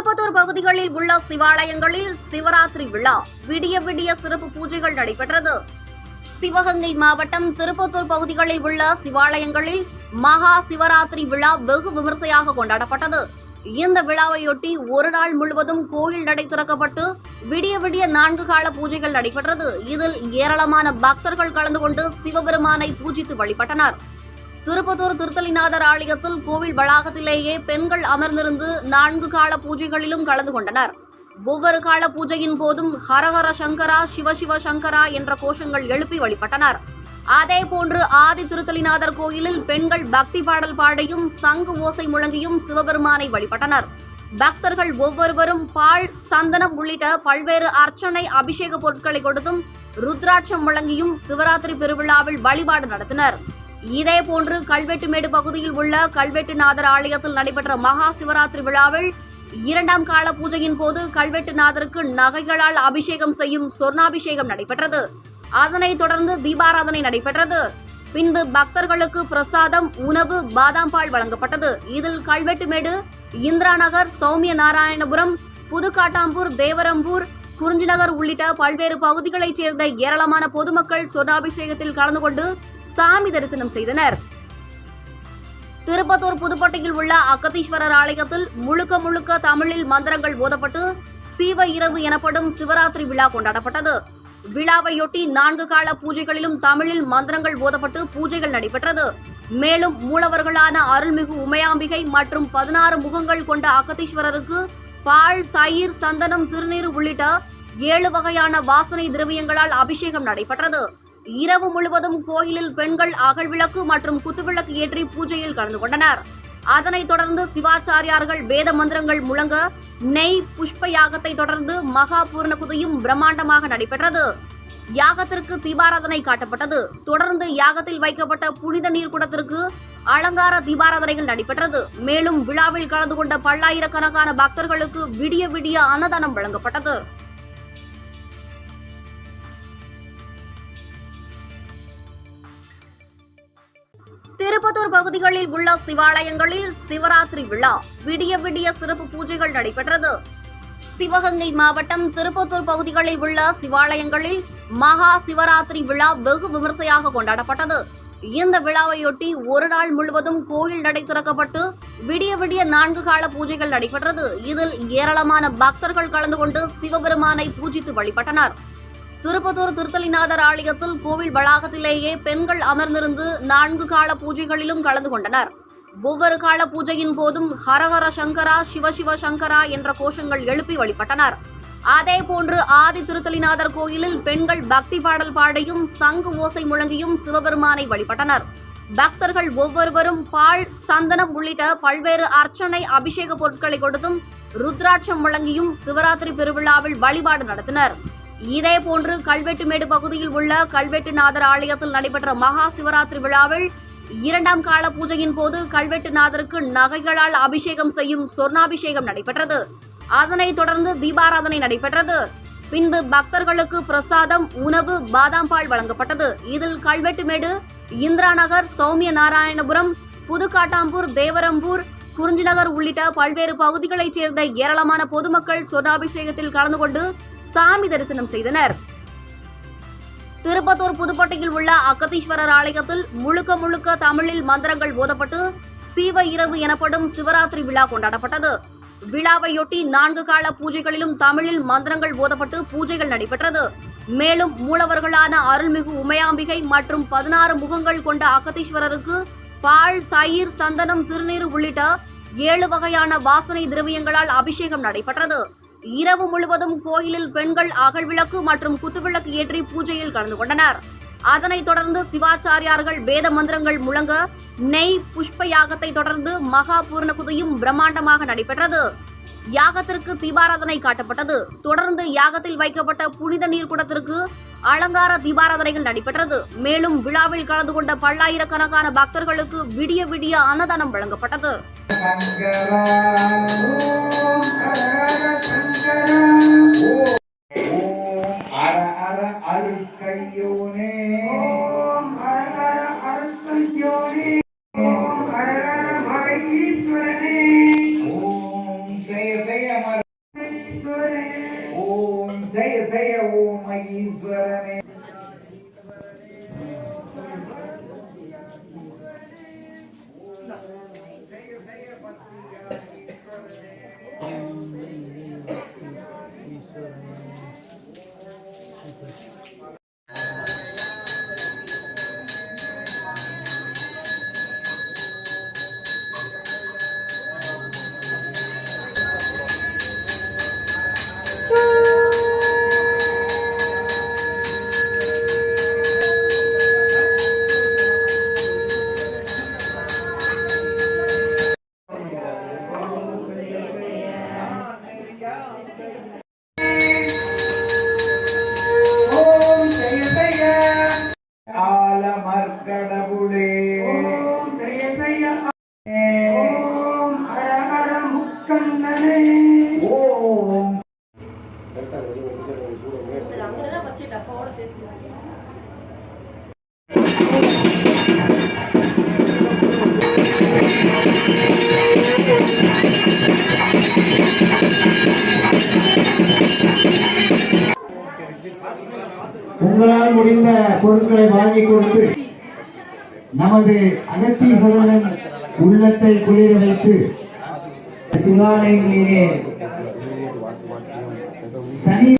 திருப்பத்தூர் பகுதிகளில் உள்ள சிவாலயங்களில் சிவராத்திரி விழா. விடிய விடிய சிறப்பு பூஜைகள் நடைபெற்றது. சிவகங்கை மாவட்டம் திருப்பத்தூர் பகுதிகளில் உள்ள சிவாலயங்களில் மகா சிவராத்திரி விழா வெகு விமர்சையாக கொண்டாடப்பட்டது. இந்த விழாவையொட்டி ஒரு நாள் முழுவதும் கோயில் நடை திறக்கப்பட்டு விடிய விடிய நான்கு கால பூஜைகள் நடைபெற்றது. இதில் ஏராளமான பக்தர்கள் கலந்து கொண்டு சிவபெருமானை பூஜித்து வழிபட்டனர். திருப்பத்தூர் திருத்தலிநாதர் ஆலயத்தில் கோவில் வளாகத்திலேயே பெண்கள் அமர்ந்திருந்து நான்கு கால பூஜைகளிலும் கலந்து கொண்டனர். ஒவ்வொரு கால பூஜையின் போதும் ஹரஹர சங்கரா சிவசிவ சங்கரா என்ற கோஷங்கள் எழுப்பி வழிபட்டனர். அதே போன்று ஆதி திருத்தலிநாதர் கோயிலில் பெண்கள் பக்தி பாடல் பாடியும் சங்கு ஓசை முழங்கியும் சிவபெருமானை வழிபட்டனர். பக்தர்கள் ஒவ்வொருவரும் பால் சந்தனம் உள்ளிட்ட பல்வேறு அர்ச்சனை அபிஷேக பொருட்களை கொடுத்தும் ருத்ராட்சம் வழங்கியும் சிவராத்திரி பெருவிழாவில் வழிபாடு நடத்தினர். இதே போன்று கல்வெட்டுமேடு பகுதியில் உள்ள கல்வெட்டுநாதர் ஆலயத்தில் நடைபெற்ற மகா சிவராத்திரி விழாவில் இரண்டாம் கால பூஜையின் போது கல்வெட்டுநாதருக்கு நகைகளால் அபிஷேகம் செய்யும் சொர்ணாபிஷேகம் நடைபெற்றது. அதனைத் தொடர்ந்து தீபாராதனை நடைபெற்றது. பின்பு பக்தர்களுக்கு பிரசாதம் உணவு பாதாம் பால் வழங்கப்பட்டது. இதில் கல்வெட்டுமேடு இந்திரா நகர் சௌமிய நாராயணபுரம் புதுக்காட்டாம்பூர் தேவரம்பூர் குறிஞ்சிநகர் உள்ளிட்ட பல்வேறு பகுதிகளைச் சேர்ந்த ஏராளமான பொதுமக்கள் சொர்ணாபிஷேகத்தில் கலந்து கொண்டு சாமி தரிசனம் செய்தனர். திருப்பத்தூர் புதுப்பட்டியில் உள்ள அக்கதீஸ்வரர் ஆலயத்தில் முழுக்க முழுக்க தமிழில் மந்திரங்கள் ஓதப்பட்டு சீவ இரவு எனப்படும் சிவராத்திரி விழா கொண்டாடப்பட்டது. விழாவையொட்டி நான்கு கால பூஜைகளிலும் தமிழில் மந்திரங்கள் ஓதப்பட்டு பூஜைகள் நடைபெற்றது. மேலும் மூலவர்களான அருள்மிகு உமையாம்பிகை மற்றும் பதினாறு முகங்கள் கொண்ட அக்கதீஸ்வரருக்கு பால் தயிர் சந்தனம் திருநீர் உள்ளிட்ட ஏழு வகையான வாசனை திரவியங்களால் அபிஷேகம் நடைபெற்றது. இரவு முழுவதும் கோயிலில் பெண்கள் அகழ்விளக்கு மற்றும் குத்துவிளக்கு ஏற்றி பூஜையில் கலந்து கொண்டனர். அதனைத் தொடர்ந்து சிவாச்சாரியார்கள் வேத மந்திரங்கள் முழங்க நெய் புஷ்ப யாகத்தை தொடர்ந்து மகா பூர்ணகுதியும் பிரம்மாண்டமாக நடைபெற்றது. யாகத்திற்கு தீபாராதனை காட்டப்பட்டது. தொடர்ந்து யாகத்தில் வைக்கப்பட்ட புனித நீர் குடத்திற்கு அலங்கார தீபாராதனைகள் நடைபெற்றது. மேலும் விழாவில் கலந்து கொண்ட பல்லாயிரக்கணக்கான பக்தர்களுக்கு விடிய விடிய அன்னதானம் வழங்கப்பட்டது. திருப்பத்தூர் பகுதிகளில் உள்ள சிவாலயங்களில் சிவராத்திரி விழா. விடிய விடிய சிறப்பு பூஜைகள் நடைபெற்றது. சிவகங்கை மாவட்டம் திருப்பத்தூர் பகுதிகளில் உள்ள சிவாலயங்களில் மகா சிவராத்திரி விழா வெகு விமர்சையாக கொண்டாடப்பட்டது. இந்த விழாவையொட்டி ஒரு நாள் முழுவதும் கோயில் நடை திறக்கப்பட்டு விடிய விடிய நான்கு கால பூஜைகள் நடைபெற்றது. இதில் ஏராளமான பக்தர்கள் கலந்து கொண்டு சிவபெருமானை பூஜித்து வழிபட்டனர். திருப்பத்தூர் திருத்தலிநாதர் ஆலயத்தில் கோவில் வளாகத்திலேயே பெண்கள் அமர்ந்திருந்து நான்கு கால பூஜைகளிலும் கலந்து கொண்டனர். ஒவ்வொரு கால பூஜையின் போதும் ஹரஹர சங்கரா சிவசிவ சங்கரா என்ற கோஷங்கள் எழுப்பி வழிபட்டனர். அதே போன்று ஆதி திருத்தலிநாதர் கோயிலில் பெண்கள் பக்தி பாடல் பாடியும் சங்கு ஓசை முழங்கியும் சிவபெருமானை வழிபட்டனர். பக்தர்கள் ஒவ்வொருவரும் பால் சந்தனம் உள்ளிட்ட பல்வேறு அர்ச்சனை அபிஷேக பொருட்களை கொடுத்தும் ருத்ராட்சம் வழங்கியும் சிவராத்திரி பெருவிழாவில் வழிபாடு நடத்தினர். இதே போன்று கல்வெட்டுமேடு பகுதியில் உள்ள கல்வெட்டுநாதர் ஆலயத்தில் நடைபெற்ற மகா சிவராத்திரி விழாவில் இரண்டாம் கால பூஜையின் போது கல்வெட்டுநாதருக்கு நகைகளால் அபிஷேகம் செய்யும் சொர்ணாபிஷேகம் நடைபெற்றது. அதனைத் தொடர்ந்து தீபாராதனை நடைபெற்றது. பின்பு பக்தர்களுக்கு பிரசாதம் உணவு பாதாம் பால் வழங்கப்பட்டது. இதில் கல்வெட்டுமேடு இந்திரா நகர் சௌமிய நாராயணபுரம் புதுக்காட்டாம்பூர் தேவரம்பூர் குறிஞ்சிநகர் உள்ளிட்ட பல்வேறு பகுதிகளைச் சேர்ந்த ஏராளமான பொதுமக்கள் சொர்ணாபிஷேகத்தில் கலந்து கொண்டு சாமி தரிசனம் செய்தனர். திருப்பத்தூர் புதுப்பட்டியில் உள்ள அக்கதீஸ்வரர் ஆலயத்தில் முழுக்க முழுக்க தமிழில் மந்திரங்கள் ஓதப்பட்டு சீவ இரவு எனப்படும் சிவராத்திரி விழா கொண்டாடப்பட்டது. விழாவையொட்டி நான்கு கால பூஜைகளிலும் தமிழில் மந்திரங்கள் ஓதப்பட்டு பூஜைகள் நடைபெற்றது. மேலும் மூலவர்களான அருள்மிகு உமையாம்பிகை மற்றும் பதினாறு முகங்கள் கொண்ட அகத்தீஸ்வரருக்கு பால் தயிர் சந்தனம் திருநீர் உள்ளிட்ட ஏழு வகையான வாசனை திரவியங்களால் அபிஷேகம் நடைபெற்றது. இரவு முழுவதும் கோயிலில் பெண்கள் அகழ்விளக்கு மற்றும் குத்துவிளக்கு ஏற்றி பூஜையில் கலந்து கொண்டனர். அதனைத் தொடர்ந்து சிவாச்சாரியார்கள் வேத மந்திரங்கள் முழங்க நெய் புஷ்ப யாகத்தை தொடர்ந்து மகா பூர்ணகுதியும் பிரம்மாண்டமாக நடைபெற்றது. யாகத்திற்கு தீபாராதனை காட்டப்பட்டது. தொடர்ந்து யாகத்தில் வைக்கப்பட்ட புனித நீர் குடத்திற்கு அலங்கார தீபாராதனைகள் நடைபெற்றது. மேலும் விழாவில் கலந்து கொண்ட பல்லாயிரக்கணக்கான பக்தர்களுக்கு விடிய விடிய அன்னதானம் வழங்கப்பட்டது. Yeah. பொருட்களை வாங்கி கொடுத்து நமது அகத்தீஸ்வரன் உள்ளத்தை குளிர வைத்து சிவாலயங்களிலே சனி